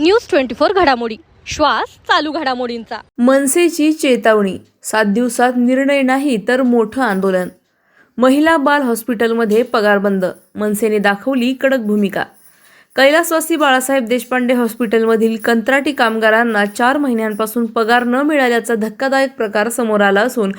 News twenty four घडामोडी. श्वास चालू घडामोडींचा. मनसेची चेतावणी. सात दिवसात निर्णय नाही तर मोठं आंदोलन. महिला बाल हॉस्पिटलमध्ये पगार बंद. मनसेने दाखवली कडक भूमिका. कैलासवासी बाळासाहेब देशपांडे हॉस्पिटलमधील कंत्राटी कामगारांना चार महिन्यांपासून पगार न मिळाल्याचा धक्कादायक प्रकार समोर आला असून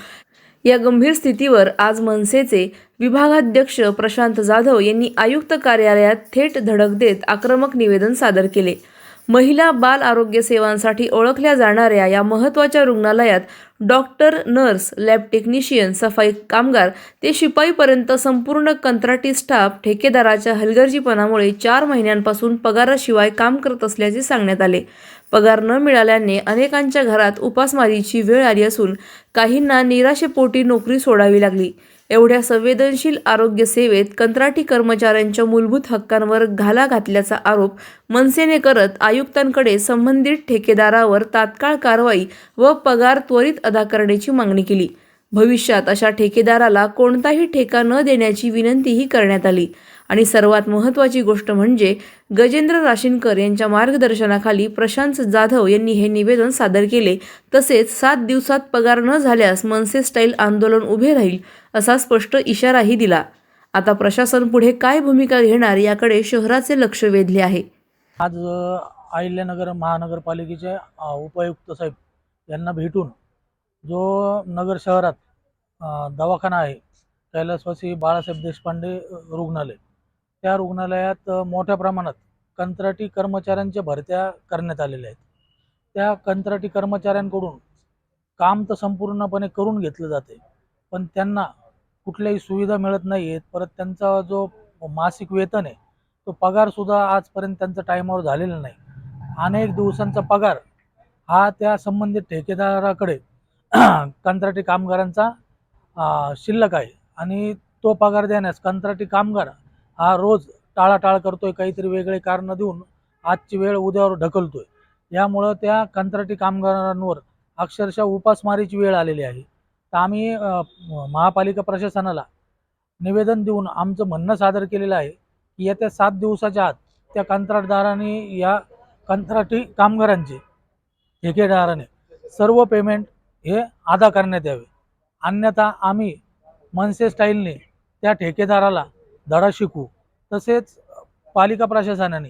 या गंभीर स्थितीवर आज मनसेचे विभागाध्यक्ष प्रशांत जाधव यांनी आयुक्त कार्यालयात थेट धडक देत आक्रमक निवेदन सादर केले. महिला बाल आरोग्य सेवांसाठी ओळखल्या जाणाऱ्या या महत्त्वाच्या रुग्णालयात डॉक्टर नर्स लॅब टेक्निशियन सफाई कामगार ते शिपाईपर्यंत संपूर्ण कंत्राटी स्टाफ ठेकेदाराच्या हलगर्जीपणामुळे चार महिन्यांपासून पगाराशिवाय काम करत असल्याचे सांगण्यात आले. पगार न मिळाल्याने अनेकांच्या घरात उपासमारीची वेळ आली असून काहींना निराशेपोटी नोकरी सोडावी लागली. एवढ्या संवेदनशील आरोग्य सेवेत कंत्राटी कर्मचाऱ्यांच्या मूलभूत हक्कांवर घाला घातल्याचा आरोप मनसेने करत आयुक्तांकडे संबंधित ठेकेदारावर तात्काळ कारवाई व पगार त्वरित अदा करण्याची मागणी केली. भविष्यात अशा ठेकेदाराला कोणताही ठेका न देण्याची विनंतीही करण्यात आली. आणि सर्वात महत्त्वाची गोष्ट म्हणजे गजेंद्र राशीनकर यांच्या मार्गदर्शनाखाली प्रशांत जाधव यांनी हे निवेदन सादर केले. तसेच सात दिवसात पगार न झाल्यास मनसे स्टाईल आंदोलन उभे राहील असा स्पष्ट इशाराही दिला. आता प्रशासन पुढे काय भूमिका घेणार याकडे शहराचे लक्ष वेधले आहे. आज अहिल्यानगर महानगरपालिकेचे उपायुक्त साहेब यांना भेटून जो नगर शहरात दवाखाना आहे कैलासवासी बाळासाहेब देशपांडे रुग्णालय. त्या रुग्णालयात मोठ्या प्रमाणात कंत्राटी कर्मचाऱ्यांच्या भरत्या करण्यात आलेल्या आहेत. त्या कंत्राटी कर्मचाऱ्यांकडून काम तर संपूर्णपणे करून घेतलं जाते पण त्यांना कुठल्याही सुविधा मिळत नाही आहेत परत त्यांचा जो मासिक वेतन आहे तो पगारसुद्धा आजपर्यंत त्यांचा टाईमावर झालेला नाही. अनेक दिवसांचा पगार हा त्या संबंधित ठेकेदाराकडे कंत्राटी कामगारांचा शिल्लक आहे. आणि तो पगार देण्यास कंत्राटी कामगार हा रोज टाळाटाळ करतोय काहीतरी वेगळे कारणं देऊन आजची वेळ उद्यावर ढकलतोय. यामुळं त्या कंत्राटी कामगारांवर अक्षरशः उपासमारीची वेळ आलेली आहे. तर आम्ही महापालिका प्रशासनाला निवेदन देऊन आमचं म्हणणं सादर केलेलं आहे की येत्या सात दिवसाच्या आत त्या कंत्राटदाराने या कंत्राटी कामगारांचे ठेकेदाराने सर्व पेमेंट हे अदा करण्यात यावे. अन्यथा आम्ही मनसे स्टाईलने त्या ठेकेदाराला धडा शिकू तसेच पालिका प्रशासनाने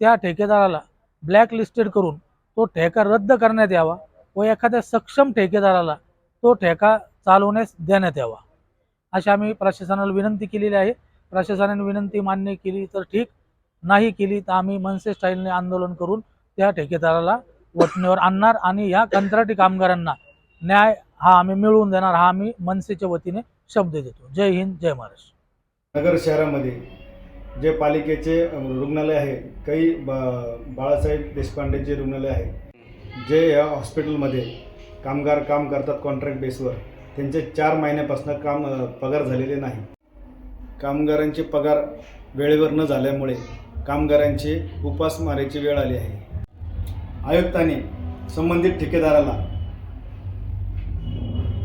त्या ठेकेदाराला ब्लॅक लिस्टेड करून तो ठेका रद्द करण्यात यावा व एखाद्या सक्षम ठेकेदाराला तो ठेका चालवण्यास देण्यात यावा. अशी आम्ही प्रशासनाला विनंती केलेली आहे. प्रशासनाने विनंती मान्य केली तर ठीक. नाही केली तर आम्ही मनसे स्टाईलने आंदोलन करून त्या ठेकेदाराला वटणीवर आणणार आणि या कंत्राटी कामगारांना न्याय हा आम्ही मिळवून देणार हा आम्ही मनसेच्या वतीने शब्द देतो. जय हिंद जय महाराष्ट्र. नगर शहरामध्ये जे पालिकेचे रुग्णालय आहे काही बा बाळासाहेब देशपांडेचे रुग्णालय आहे जे या हॉस्पिटलमध्ये कामगार काम करतात कॉन्ट्रॅक्ट बेसवर त्यांचे चार महिन्यापासून काम पगार झालेले नाही. कामगारांचे पगार वेळेवर न झाल्यामुळे कामगारांची उपासमारीची वेळ आली आहे. आयुक्तांनी संबंधित ठेकेदाराला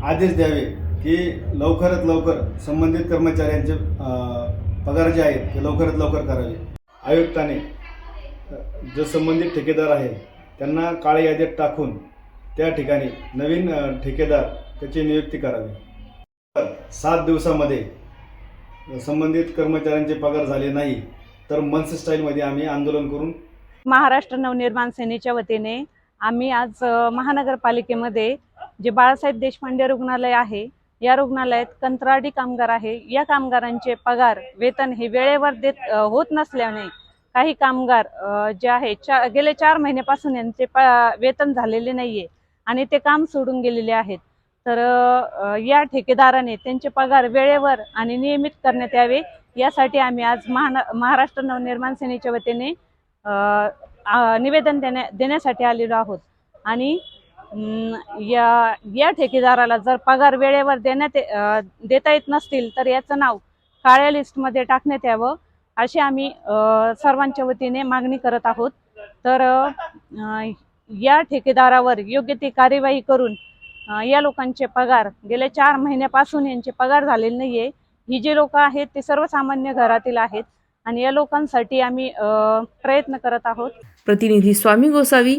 आदेश द्यावे की लवकरात लवकर संबंधित कर्मचाऱ्यांचे पगार जे आहेत ते लवकरात लवकर करावे. आयुक्ताने जो संबंधित ठेकेदार आहे त्यांना काळ्या यादीत टाकून त्या ठिकाणी नवीन ठेकेदार त्याची नियुक्ती करावी. सात दिवसामध्ये संबंधित कर्मचाऱ्यांचे पगार झाले नाही तर मनसे स्टाईलमध्ये आम्ही आंदोलन करून महाराष्ट्र नवनिर्माण सेनेच्या वतीने आम्ही आज महानगरपालिकेमध्ये जे बाळासाहेब देशपांडे रुग्णालय आहे या रुग्णालयात कंत्राटी कामगार आहे. या कामगारांचे पगार वेतन हे वेळेवर देत होत नसल्याने काही कामगार जे आहे चा गेले चार महिन्यापासून यांचे प वेतन झालेले नाहीये आणि ते काम सोडून गेलेले आहेत. तर या ठेकेदाराने त्यांचे पगार वेळेवर आणि नियमित करण्यात यावे यासाठी आम्ही आज महाना महाराष्ट्र नवनिर्माण सेनेच्या वतीने निवेदन देण्या देण्यासाठी आलेलो आहोत. आणि या या ठेकेदाराला जर पगार वेळेवर देण्यात देता येत नसतील तर याचं नाव काळ्या लिस्टमध्ये टाकण्यात यावं अशी आम्ही अ, सर्वांच्या वतीने मागणी करत आहोत. तर या ठेकेदारावर योग्य ती कार्यवाही करून या लोकांचे पगार गेल्या चार महिन्यापासून यांचे पगार झालेले नाहीये. ही जी लोक आहेत ते सर्वसामान्य घरातील आहेत आणि या लोकांसाठी आम्ही अ, प्रयत्न करत आहोत. प्रतिनिधी Swami Gosavi